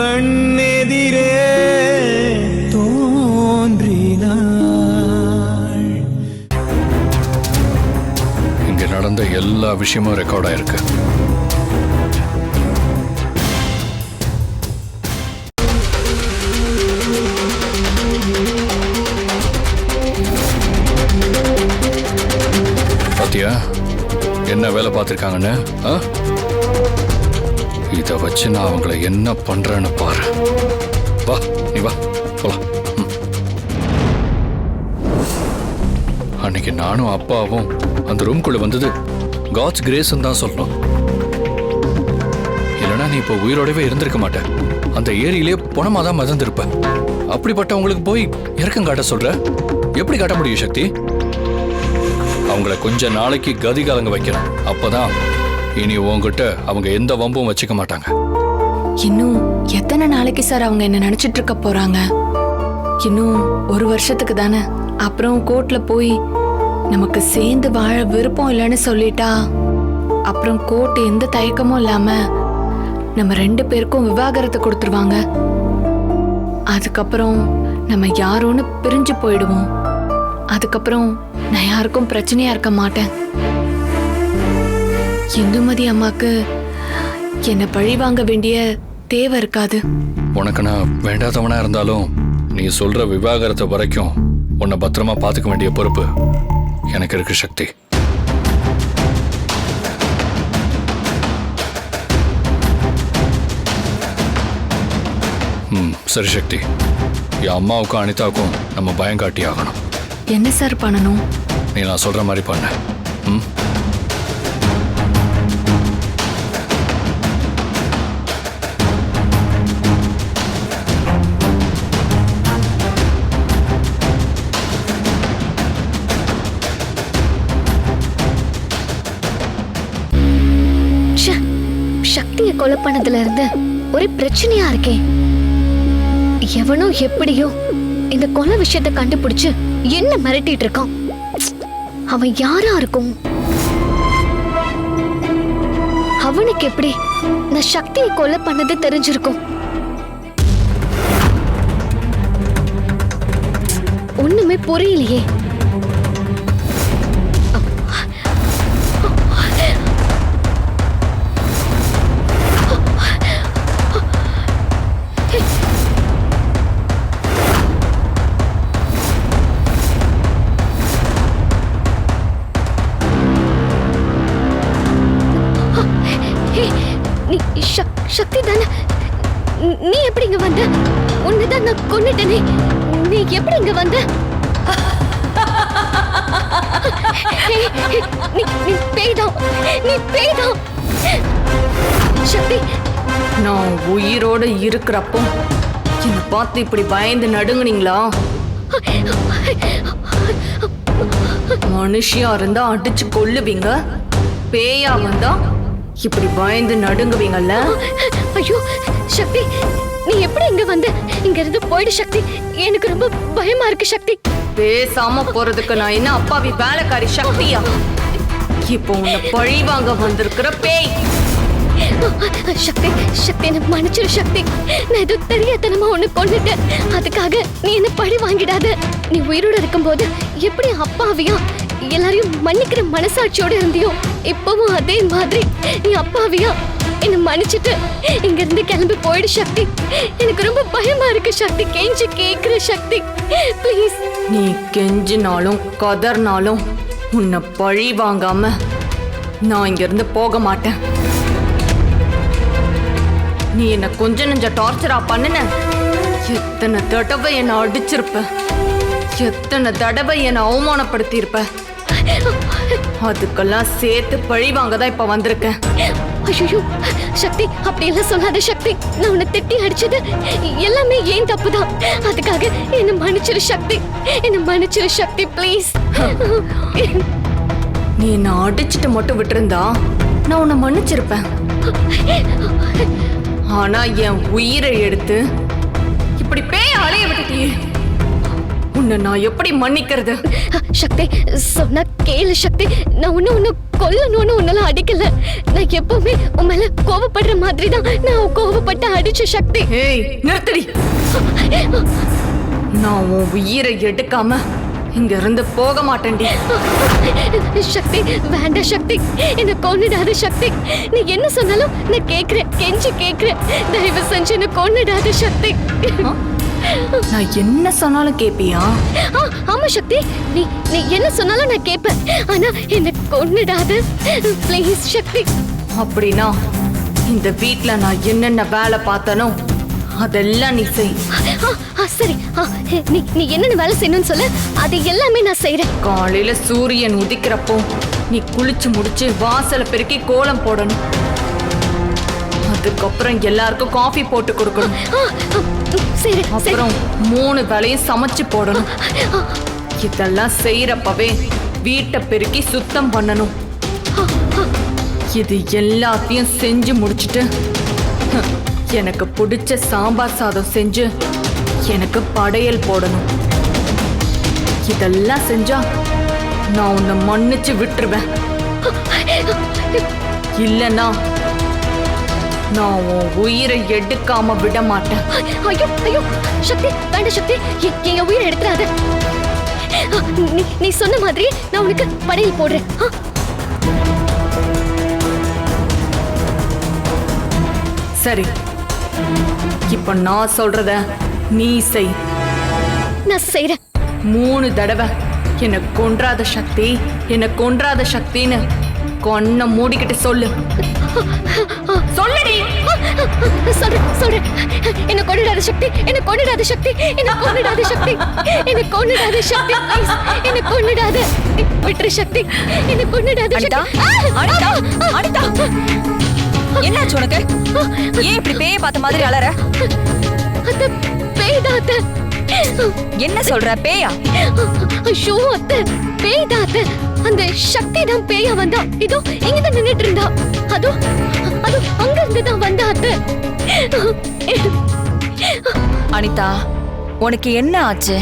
கண்ணெதிரே தோன்றினாள். இங்க நடந்த எல்லா விஷயமும் ரெக்கார்ட் ஆயிருக்கு. பாத்தியா? என்ன வேலை பார்த்துருக்காங்கன்னு ஆ? வச்சு நான் அவங்கள என்ன பண்றேன்னு பாரு. வா நீ வா போலாம். அன்னைக்கு நானும் அப்பாவும் அந்த ரூம்குள்ள வந்தது காட்ஸ் கிரேஸ்ன்னு தான் சொல்லணும். இல்லைன்னா நீ இப்போ உயிரோடவே இருந்திருக்க மாட்டேன் அந்த ஏரியிலே பணமாக தான் மதந்திருப்ப. அப்படிப்பட்டவங்களுக்கு போய் இறக்கம் காட்ட சொல்ற? எப்படி காட்ட முடியும் சக்தி? அவங்கள கொஞ்ச நாளைக்கு கதி கலங்க வைக்கணும். அப்பதான் இனி உங்ககிட்ட அவங்க எந்த வம்பும் வச்சுக்க மாட்டாங்க. இன்னும் எத்தனை நாளைக்கு சார் அவங்க என்ன நினைச்சிட்டு இருக்க போறாங்க? இன்னும் ஒரு வருஷத்துக்கு தானே. அப்புறம் கோர்ட்ல போய் நமக்கு சேர்ந்து வாழ விருப்பம் இல்லைன்னு சொல்லிட்டா அப்புறம் கோர்ட் எந்த தயக்கமும் இல்லாம நம்ம ரெண்டு பேருக்கும் விவாகரத்தை கொடுத்துருவாங்க. அதுக்கப்புறம் நம்ம யாரோன்னு பிரிஞ்சு போயிடுவோம். அதுக்கப்புறம் நான் யாருக்கும் பிரச்சனையா இருக்க மாட்டேன். இந்துமதி அம்மாக்கு என்னை பழி வாங்க வேண்டிய தேவை இருக்காது. உனக்கு நான் வேண்டாதவனா இருந்தாலும் நீ சொல்ற விவாகரத்து வரைக்கும் உன்னை பத்திரமா பார்த்துக்க வேண்டிய பொறுப்பு எனக்கு இருக்கு சக்தி. ம் சரி சக்தி. என் அம்மாவுக்கும் அனிதாவுக்கும் நம்ம பயம் காட்டி ஆகணும். என்ன சார் பண்ணணும்? நீ நான் சொல்ற மாதிரி பண்ண. ம்? பண்ணதுல இருந்து ஒரே பிரச்சனையா இருக்கே. எவனோ எப்படியோ இந்த கொலை விஷயத்தை கண்டுபிடிச்சு என்ன மிரட்டிட்டு இருக்கான். அவன் யாரா இருக்கும்? அவனுக்கு எப்படி நான் சக்தியை கொலை பண்ணது தெரிஞ்சிருக்கும்? ஒண்ணுமே புரியலையே. நீ சக்- சக்தி தானே நீ- எப்படி இங்க வந்த? உன்னைதான் நான் கொன்னுட்டேனே. நீ எப்படி இங்க வந்த? நீ நீ பேய்தான் நீ பேய்தான் சக்தி. நான் உயிரோட இருக்கிறப்போ என்னை பார்த்து இப்படி பயந்து நடுங்குனீங்களா? மனுஷியா இருந்தா அடிச்சு கொல்லுவீங்க? பேயா வந்தா இப்படி பயந்து நடுங்குவீங்கல்ல? ஐயோ சக்தி நீ எப்படி இங்க வந்த? இங்க இருந்து போயிடு சக்தி. எனக்கு ரொம்ப பயமா இருக்கு சக்தி. பேசாம போறதுக்கு நான் என்ன அப்பாவி வேலைக்காரி சக்தியா? இப்போ உன்னை பழி வாங்க வந்திருக்கிற பேய். சக்தி சக்தி என்ன மன்னிச்சிரு சக்தி. நான் ஏதோ தெரியாதனமா ஒண்ணு கொண்டுட்டேன் அதுக்காக நீ என்ன பழி வாங்கிடாத. நீ உயிரோட இருக்கும்போது எப்படி அப்பாவியா எல்லாரையும் மன்னிக்கிற மனசாட்சியோட இருந்தியோ? இப்பவும் அதே மாதிரி நீ அப்பாவியா? என்ன மன்னிச்சிட்டு இங்க இருந்து கிளம்பி போயிடு சக்தி. எனக்கு ரொம்ப பயமா இருக்கு சக்தி. கெஞ்சி கேக்குற சக்தி. ப்ளீஸ் நீ கெஞ்சினாலும் கதர்னாலும் உன்னை பழி வாங்காம நான் இங்கிருந்து போக மாட்டேன். நீ என்ன கொஞ்ச நெஞ்ச டார்ச்சரா பண்ணுன? எத்தனை தடவை என்னை அடிச்சிருப்ப? எத்தனை தடவை என்னை அவமானப்படுத்தியிருப்ப? அதுக்கெல்லாம் சேர்த்து பழி வாங்க தான் இப்ப வந்திருக்கேன். ஐயோ சக்தி அப்படியெல்லாம் சொல்லாத சக்தி. நான் உன்னை திட்டி அடிச்சது எல்லாமே ஏன் தப்புதான். அதுக்காக என்ன மன்னிச்சிரு சக்தி. என்ன மன்னிச்சிரு சக்தி ப்ளீஸ் நீ என்ன அடிச்சிட்டு மட்டும் விட்டிருந்தா நான் உன்னை மன்னிச்சிருப்பேன். ஆனா என் உயிரை எடுத்து இப்படி பேய் அலைய விட்டுட்டியே. உன்னை நான் எப்படி மன்னிக்கிறது? சக்தி சொன்னா கேளு சக்தி. நான் ஒண்ணு ஒண்ணு கொல்லணும்னு உன்னால அடிக்கல. நான் எப்பவுமே உன் மேல கோவப்படுற மாதிரி தான் நான் கோவப்பட்டு அடிச்ச சக்தி. ஏய் நிறுத்தடி. நான் உன் உயிரை எடுக்காம இங்க இருந்து போக மாட்டேன்டி. சக்தி வேண்டாம் சக்தி. என்ன கொன்னுடாத சக்தி. நீ என்ன சொன்னாலும் நான் கேக்குறேன் கெஞ்சி கேக்குறேன் தயவு செஞ்சு என்ன கொன்னுடாத சக்தி? நான் என்ன சொன்னாலும் கேப்பியா? ஆமா சக்தி. நீ நீ என்ன சொன்னாலும் நான் கேட்பேன் ஆனா என்ன கொன்னுடாத. ப்ளீஸ் சக்தி. அப்படின்னா இந்த வீட்ல நான் என்னென்ன வேலை பார்த்தனோ அதெல்லாம் நீ செய். சரி. நீ நீ என்னென்ன வேலை செய்யணும்னு சொல்லு. அது எல்லாமே நான் செய்றேன். காலையில சூரியன் உதிக்கிறப்போ நீ குளிச்சு முடிச்சு வாசலை பெருக்கி கோலம் போடணும். அதுக்கப்புறம் எல்லாருக்கும் காஃபி போட்டு கொடுக்கணும். சரி அப்புறம் மூணு வேலையும் சமைச்சு போடணும். இதெல்லாம் செய்யறப்பவே வீட்டை பெருக்கி சுத்தம் பண்ணணும். இது எல்லாத்தையும் செஞ்சு முடிச்சிட்டு எனக்கு பிடிச்ச சாம்பார் சாதம் செஞ்சு எனக்கு படையல் போடணும். இதெல்லாம் செஞ்சா நான் உன்னை மன்னிச்சு விட்டுருவேன். இல்லனா நான் உன் உயிரை எடுக்காம விட மாட்டேன் ஐயோ ஐயோ சக்தி வேண்டாம் சக்தி என் உயிரை எடுத்துறாத நீ நீ சொன்ன மாதிரி நான் உனக்கு படையல் போடுறேன். சரி இப்ப நான் சொல்றத நீ செய். நான் செய்றேன். மூணு தடவை என்னை கொன்றாத சக்தி என்னை கொன்றாத சக்தின்னு கொன்ன மூடிக்கிட்டு சொல்லு. சொல்லுடி. சொல்றேன் சொல்றேன். என்ன கொண்டுடாத சக்தி என்ன கொண்டுடாத சக்தி என்ன கொண்டுடாத சக்தி என்ன கொண்டுடாத சக்தி please. என்ன கொண்டுடாத விட்டுரு சக்தி. என்ன கொண்டுடாத அனிதா ஆ, அனிதா. என்னாச்சு உனக்கு? ஏன் இப்படி பேய பார்த்த மாதிரி அலற? அத்தை பேய்தான் அத்தை. என்ன சொல்ற பேயா? ஐயோ அத்தை பேய்தான் அத்தை. அந்த சக்தி தான் பேயா வந்தா. இதோ இங்கதான் நின்னுட்டு இருந்தா அதோ அதோ அங்க இருந்து தான் வந்தா அது. அனிதா உனக்கு என்ன ஆச்சு?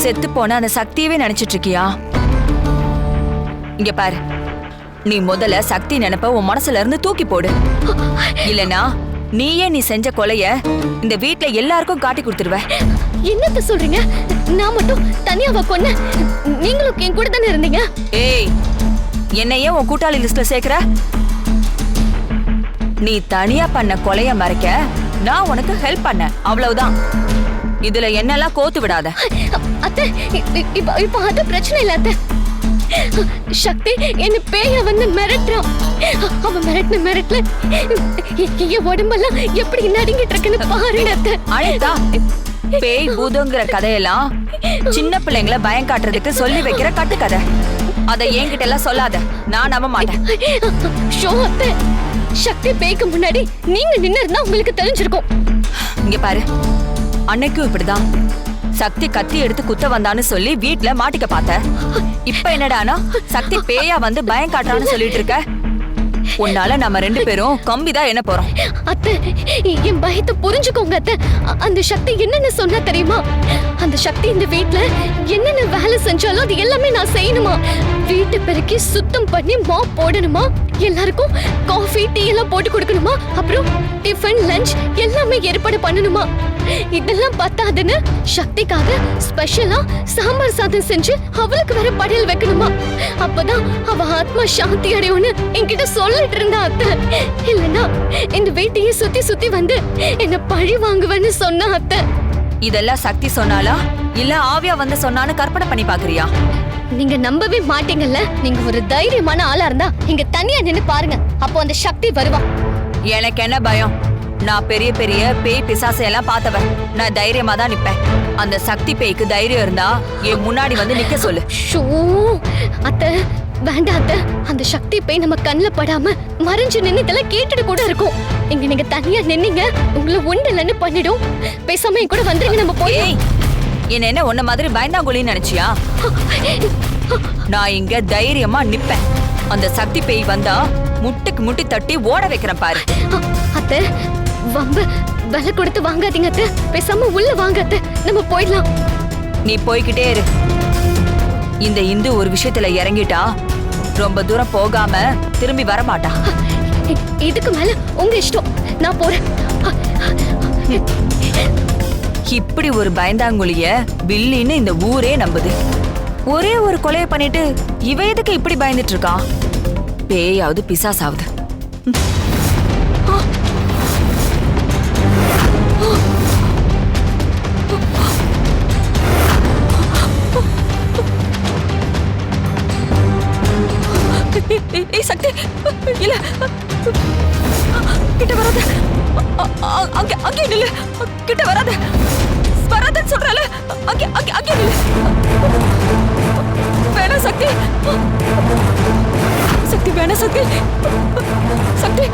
செத்து போன அந்த சக்தியவே நினைச்சிட்டு இருக்கியா இங்க பாரு. நீ முதல்ல சக்தி நினைப்ப உன் மனசுல இருந்து தூக்கி போடு. இல்லனா நீயே நீ செஞ்ச கொலைய இந்த வீட்ல எல்லாருக்கும் காட்டி கொடுத்துருவ. என்னத்த சொல்றீங்க? நான் மட்டும் தனியாவா கொன்ன. நீங்களும் என் கூட தானே இருந்தீங்க? ஏய் என்னையே உன் கூட்டாளி லிஸ்ட்ல சேர்க்கிற? நீ தனியா பண்ண கொலைய மறைக்க நான் உனக்கு ஹெல்ப் பண்ண. அவ்வளவுதான். இதுல என்னெல்லாம் கோத்து விடாத. அத்தை இப்ப இப்ப அது பிரச்சனை இல்ல அத்தை. சக்தி என்ன பேய வந்து மிரட்டுறான். அவன் மிரட்டின மிரட்டல என் உடம்பெல்லாம் எப்படி நடுங்கிட்டு இருக்குன்னு பாருங்க அத்தை. அனிதா பேய் பூதங்கிற கதையெல்லாம் சின்ன பிள்ளைங்களை பயம் காட்டுறதுக்கு சொல்லி வைக்கிற கட்டுக்கதை. அதை என்கிட்ட எல்லாம் சொல்லாத. நான் நம்ப மாட்டேன். சக்தி பேய்க்கு முன்னாடி நீங்க நின்னு இருந்தா உங்களுக்கு தெரிஞ்சிருக்கும். இங்க பாரு. அன்னைக்கும் இப்படிதான். சக்தி கத்தி எடுத்து குத்த வந்தான்னு சொல்லி வீட்ல மாட்டிக்க பார்த்த. இப்ப என்னடானா சக்தி பேயா வந்து பயம் காட்டுறான்னு சொல்லிட்டு இருக்க? உன்னால நம்ம ரெண்டு பேரும் கம்பிதான் என்ன போறோம். அத்தை என் பயத்தை புரிஞ்சுக்கோங்க அத்தை. அந்த சக்தி என்னென்ன சொன்னா தெரியுமா? அந்த சக்தி இந்த வீட்ல என்னென்ன வேலை செஞ்சாலும் அது எல்லாமே நான் செய்யணுமா? வீட்டை பெருக்கி சுத்தம் பண்ணி மாப் போடணுமா? எல்லாருக்கும் காஃபி டீ எல்லாம் போட்டு கொடுக்கணுமா? அப்புறம் டிஃபன் லஞ்ச் எல்லாமே ஏற்பாடு பண்ணணுமா? இதெல்லாம் பத்தாதுன்னு சக்திக்காக ஸ்பெஷலா சாம்பார் சாதம் செஞ்சு அவளுக்கு வேற படையல் வைக்கணுமா? அப்பதான் அவ ஆத்மா சாந்தி அடையும்னு என்கிட்ட சொல்லிட்டு இருந்தா அத்தை. இல்லனா இந்த வீட்டையே சுத்தி சுத்தி வந்து என்ன பழி வாங்குவேன்னு சொன்னா அத்தை. இதெல்லாம் சக்தி சொன்னாலா இல்ல ஆவியா வந்து சொன்னான்னு கற்பனை பண்ணி பாக்குறியா நீங்க நம்பவே மாட்டீங்கல்ல? நீங்க ஒரு தைரியமான ஆளா இருந்தா இங்க தனியா நின்னு பாருங்க. அப்போ அந்த சக்தி வருவா. எனக்கு என்ன பயம்? நான் பெரிய பெரிய பேய் பிசாசு எல்லாம் பார்த்தவன். நான் தைரியமா தான் நிப்பேன். அந்த சக்தி பேய்க்கு தைரியம் இருந்தா என் முன்னாடி வந்து நிக்க சொல்லு. ஷூ! அத்தை வேண்டாம் அத்தை. அந்த சக்தி போய் நம்ம கண்ணுல படாம மறைஞ்சு நின்னு இதெல்லாம் கேட்டுட்டு கூட இருக்கும். இங்க நீங்க தனியா நின்னீங்க. உங்களை உண்டலன்னு பண்ணிடும். பேசாம கூட வந்துருங்க நம்ம போய் என்ன என்ன உன்ன மாதிரி பயந்தாங்குழின்னு நினைச்சியா? நான் இங்க தைரியமா நிப்பேன். அந்த சக்தி பேய் வந்தா முட்டுக்கு முட்டி தட்டி ஓட வைக்கிறேன் பாரு. அத்தை வம்ப விலை கொடுத்து வாங்காதீங்க அத்தை. பேசாம உள்ள வாங்க அத்தை. நம்ம போயிடலாம். நீ போய்கிட்டே இரு. இந்த இந்து ஒரு விஷயத்துல இறங்கிட்டா ரொம்ப தூரம் போகாம திரும்பி வர மாட்டா இதுக்கு மேல உங்க இஷ்டம். நான் போறேன். இப்படி ஒரு பயந்தாங்குழிய பில்லின்னு இந்த ஊரே நம்புது. ஒரே ஒரு கொலையை பண்ணிட்டு இவ எதுக்கு இப்படி பயந்துட்டு இருக்கா பேயாவது பிசாசாவது. சக்தி! இல்ல! கிட்ட வராத! அங்கே அங்கே நில்லு கிட்ட வராத வராதன்னு சொல்றல அங்கே அங்கே அங்கே நில்லு வேணா சக்தி சக்தி வேணா சக்தி சக்தி